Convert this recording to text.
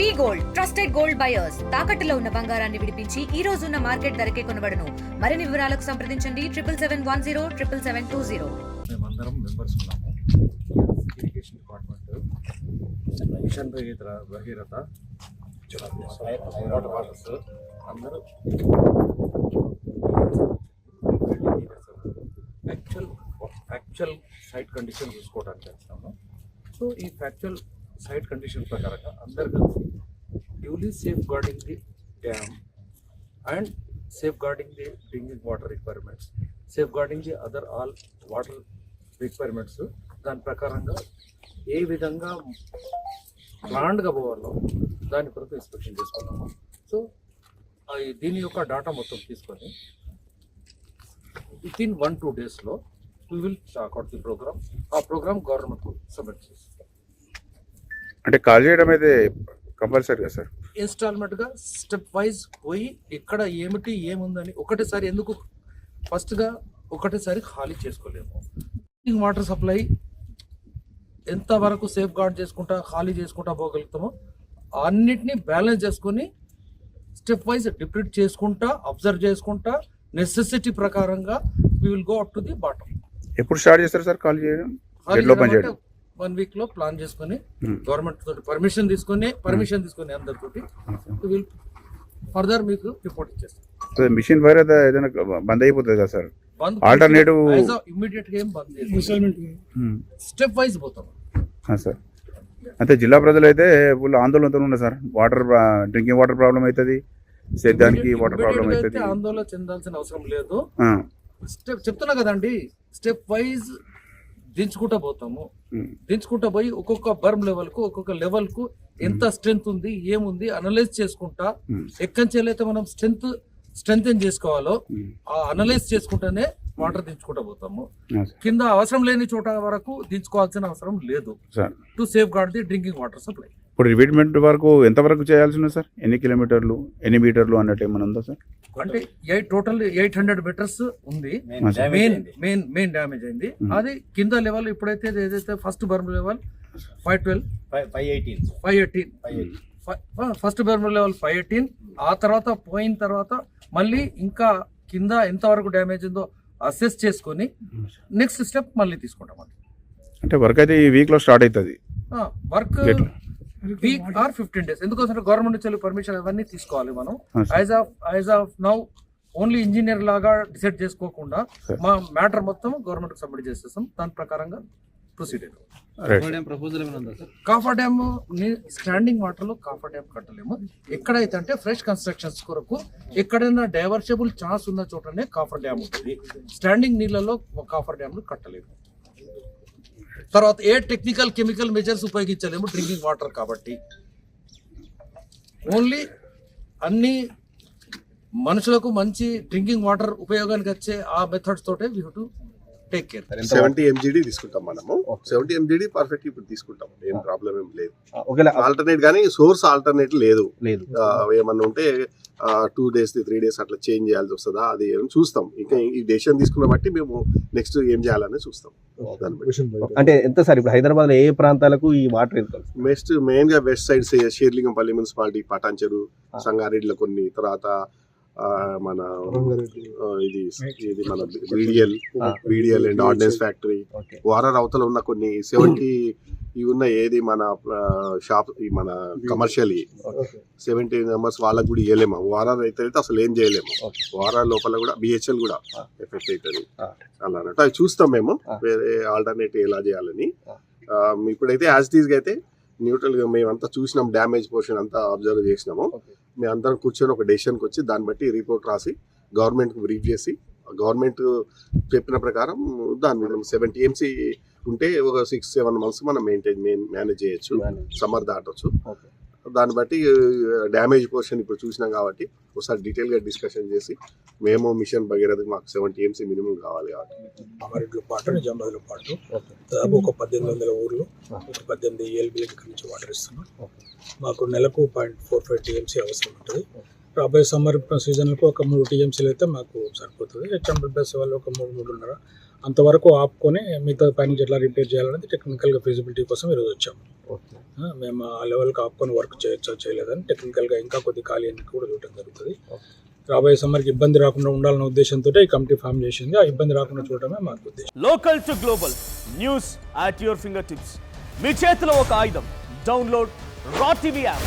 We gold trusted gold buyers. తాకట్టులో ఉన్న బంగారాన్ని విడిపించి ఈ రోజు ఉన్న మార్కెట్ ధరకే కొనబడను. మరిన్ని వివరాలకు సంప్రదించండి. Triple seven one zero triple seven two zero. మేమందరం మెంబర్స్ ఉన్నాము. Irrigation department mission Bhagiratha Bhagiratha water waters అందరూ యాక్చువల్ యాక్చువల్ సైట్ కండిషన్ చూసుకోవడానికి వచ్చినాము సో ఈ ఫ్యాక్చువల్ సైట్ కండిషన్ ప్రకారంగా అందరు కలిసి carefully safeguarding the and and safeguarding the requirements, water requirements safeguarding the other all water requirements దాని ప్రకారంగా ఏ విధంగా ప్లాండ్గా పోవాలో దాని కొరకు ఇన్స్పెక్షన్ చేసుకున్నాము సో దీని యొక్క డాటా మొత్తం తీసుకొని విత్ ఇన్ వన్ టూ డేస్లో we will stack out the program ఆ ప్రోగ్రామ్ గవర్నమెంట్కు సబ్మిట్ చేస్తాం. అంటే కాల్ చేయడం అయితే కంపల్సరీగా సార్ ఇన్స్టాల్మెంట్గా స్టెప్ వైజ్ పోయి ఇక్కడ ఏమిటి ఏముందని ఒకటేసారి ఎందుకు ఫస్ట్గా ఒకటేసారి ఖాళీ చేసుకోలేము. వాటర్ సప్లై ఎంత వరకు సేఫ్ గార్డ్ చేసుకుంటా ఖాళీ చేసుకుంటా పోగలుగుతామో అన్నిటినీ బ్యాలెన్స్ చేసుకొని స్టెప్ వైజ్ డిప్లీట్ చేసుకుంటా అబ్జర్వ్ చేసుకుంటా నెసెసిటీ ప్రకారంగా we will go up to the bottom ఎప్పుడు స్టార్ట్ చేస్తారు సార్ పని చేయడం? వన్ వీక్లో ప్లాన్ చేసుకొని Hmm. గవర్నమెంట్ తోటి పర్మిషన్ తీసుకొని పర్మిషన్ తీసుకొని అందరితోటి విల్ ఫర్దర్ మీకు రిపోర్ట్ ఇచ్చేస్తాం. మిషన్ వైర్ అయితే ఏదైనా బంద్ అయిపోతుంది కదా సార్? Alternative- ఇమ్మీడియట్గా ఏం బంద్ స్టెప్ వైజ్ పోతాం. ఆ, సార్ అంటే జిల్లా ప్రజలు అయితే ఫుల్ ఆందోళనతో ఉన్నారు sir. Water drinking water problem అవుతుంది సేద్యానికి వాటర్ ప్రాబ్లం అవుతుంది ఆందోళన చెందాల్సిన అవసరం లేదు. స్టెప్ చెప్తున్నా కదండి. స్టెప్ వైజ్ దించుకుంటా పోతాము. దించుకుంటా పోయి ఒక్కొక్క బర్మ్ లెవెల్కు ఒక్కొక్క లెవెల్కు ఎంత స్ట్రెంత్ ఉంది ఏముంది అనలైజ్ చేసుకుంటా. ఎక్కడి అయితే మనం స్ట్రెంత్ స్ట్రెంగ్ చేసుకోవాలో ఆ అనలైజ్ చేసుకుంటేనే వాటర్ దించుకుంటా పోతాము. కింద అవసరం లేని చోట వరకు దించుకోవాల్సిన అవసరం లేదు. Sir to safeguard the drinking water supply ఇప్పుడు రిపీట్మెంట్ వరకు ఎంత వరకు చేయాల్సి ఉంది సార్? ఎన్ని కిలోమీటర్లు ఎన్ని మీటర్లు అన్నట్టు ఏమైనా ఉందా సార్ అంటే eight total eight hundred metres ఉంది. మెయిన్ మెయిన్ మెయిన్ డ్యామేజ్ అయింది. Hmm. అది కింద లెవెల్ ఇప్పుడైతే ఏదైతే first berm level five twelve five eighteen five eighteen first berm level five eighteen ఆ తర్వాత పోయిన తర్వాత మళ్ళీ ఇంకా కింద ఎంత వరకు డ్యామేజ్ ఉందో అసెస్ చేసుకొని నెక్స్ట్ స్టెప్ మళ్ళీ తీసుకుంటాం అంటే వర్క్ అయితే ఈ వీక్లో స్టార్ట్ అవుతుంది work? Week or fifteen days ఎందుకోసం గవర్నమెంట్ నుంచి పర్మిషన్ అవన్నీ తీసుకోవాలి మనం. As of as of now only engineer లాగా డిసైడ్ చేసుకోకుండా. మా మ్యాటర్ మొత్తం గవర్నమెంట్ సబ్మిట్ చేసేస్తాం దాని ప్రకారంగా ప్రొసీడ్ కాఫర్ డ్యామ్ స్టాండింగ్ వాటర్లో కాఫర్ డ్యామ్ కట్టలేము. ఎక్కడైతే అంటే ఫ్రెష్ కన్స్ట్రక్షన్స్ కొరకు ఎక్కడైనా డైవర్షబుల్ ఛాన్స్ ఉన్న చోటనే కాఫర్ డ్యామ్ ఉంటుంది. స్టాండింగ్ నీళ్ళలో కాఫర్ డ్యామ్ కట్టలేము. తర్వాత ఏ టెక్నికల్ కెమికల్ మెజర్స్ ఉపయోగించలేము డ్రింకింగ్ వాటర్ కాబట్టి. ఓన్లీ అన్ని మనుషులకు మంచి డ్రింకింగ్ వాటర్ ఉపయోగానికి వచ్చే ఆ మెథడ్స్ తోటే we to take care seventy MGD తీసుకుంటాం మనము. సెవెంటీ ఎంజీడీ పర్ఫెక్ట్ ఇప్పుడు తీసుకుంటాం ఏం ప్రాబ్లం ఏం లేదు. ఒకవేళ ఆల్టర్నేట్ కానీ సోర్స్ ఆల్టర్నేట్ లేదు. లేదు. ఆ, ఏమన్నా ఉంటే టూ డేస్ త్రీ డేస్ అట్లా చేంజ్ చేయాల్సి వస్తుందా? అది ఏం చూస్తాం. ఇంకా ఈ డెసిషన్ తీసుకున్న బట్టి మేము నెక్స్ట్ ఏం చేయాలని చూస్తాం. అంటే ఎంత సార్ ఇప్పుడు హైదరాబాద్లో ఏ ప్రాంతాలకు ఈ వాటర్ ఎంత నెక్స్ట్ మెయిన్గా west side Serilingampally municipality Patancheru సంగారెడ్డిలో కొన్ని తర్వాత మన ఇది ఇది మన BDL BDL and ordnance factory వారర్ అవతల ఉన్న కొన్ని సెవెంటీ ఇవి ఉన్న ఏది మన షాప్ మన కమర్షియల్ సెవెంటీ మెంబర్స్ వాళ్ళకి కూడా ఇవ్వలేము వారార్ అయితే అయితే అసలు ఏం చేయలేము. వారార్ లోపల కూడా బిహెచ్ఎల్ కూడా. ఎఫెక్ట్ అవుతుంది ఆ. అలా అన్నట్టు అవి చూస్తాం మేము. ఆ. వేరే ఆల్టర్నేటివ్ ఎలా చేయాలని. ఇప్పుడైతే యాజ్ టీజ్గా అయితే న్యూట్రల్గా మేమంతా చూసినాం డ్యామేజ్ పోర్షన్ అంతా అబ్జర్వ్ చేసినాము. మేము అందరం కూర్చొని ఒక డెసిషన్కి వచ్చి దాన్ని బట్టి రిపోర్ట్ రాసి గవర్నమెంట్కి బ్రీఫ్ చేసి గవర్నమెంట్ చెప్పిన ప్రకారం దాన్ని మనం సెవెన్ టీఎంసీ ఉంటే ఒక సిక్స్ సెవెన్ మంత్స్ మనం మెయింటైన్ మేనేజ్ చేయొచ్చు సమ్మర్ దాటొచ్చు. ఓకే దాన్ని బట్టి డ్యామేజ్ పోర్షన్ ఇప్పుడు చూసినాం కాబట్టి ఒకసారి డీటెయిల్గా డిస్కషన్ చేసి మేము మిషన్ భగీరథకి మాకు సెవెన్ టీఎంసీ మినిమం కావాలి కాబట్టి. అమరెడ్డిలో పాటు నిజామాబాద్లో పాటు ఓకే. దాదాపు ఒక పద్దెనిమిది వందల ఊర్లు ఒక పద్దెనిమిది ఏఎల్బీ నుంచి వాటర్ ఇస్తున్నాం. మాకు నెలకు పాయింట్ ఫోర్ ఫైవ్ టీఎంసీ అవసరం ఉంటుంది. రాబోయే సమ్మర్ సీజన్లకు ఒక మూడు టీఎంసీలు అయితే మాకు సరిపోతుంది. ఎగ్జాంపుల్ బస్ వాళ్ళు ఒక మూడు మూడున్నర. అంతవరకు ఆపుకొని మిగతా పైనుంచి ఎట్లా రిపేర్ చేయాలనేది టెక్నికల్గా ఫీజిబిలిటీ కోసం ఈరోజు వచ్చాం. ఓకే. ఆ, మేము ఆ లెవెల్కి ఆపుకొని వర్క్ చేయొచ్చా చేయలేదని టెక్నికల్గా ఇంకా కొద్ది ఖాళీ అని కూడా చూడటం జరుగుతుంది. రాబోయే సమ్మర్కి ఇబ్బంది రాకుండా ఉండాలన్న ఉద్దేశంతో ఈ కమిటీ ఫామ్ చేసింది. ఆ ఇబ్బంది రాకుండా చూడటమే మాకు ఉద్దేశం. Local to global news at your fingertips మీ చేతిలో ఒక ఆయుధం. Download raw TV app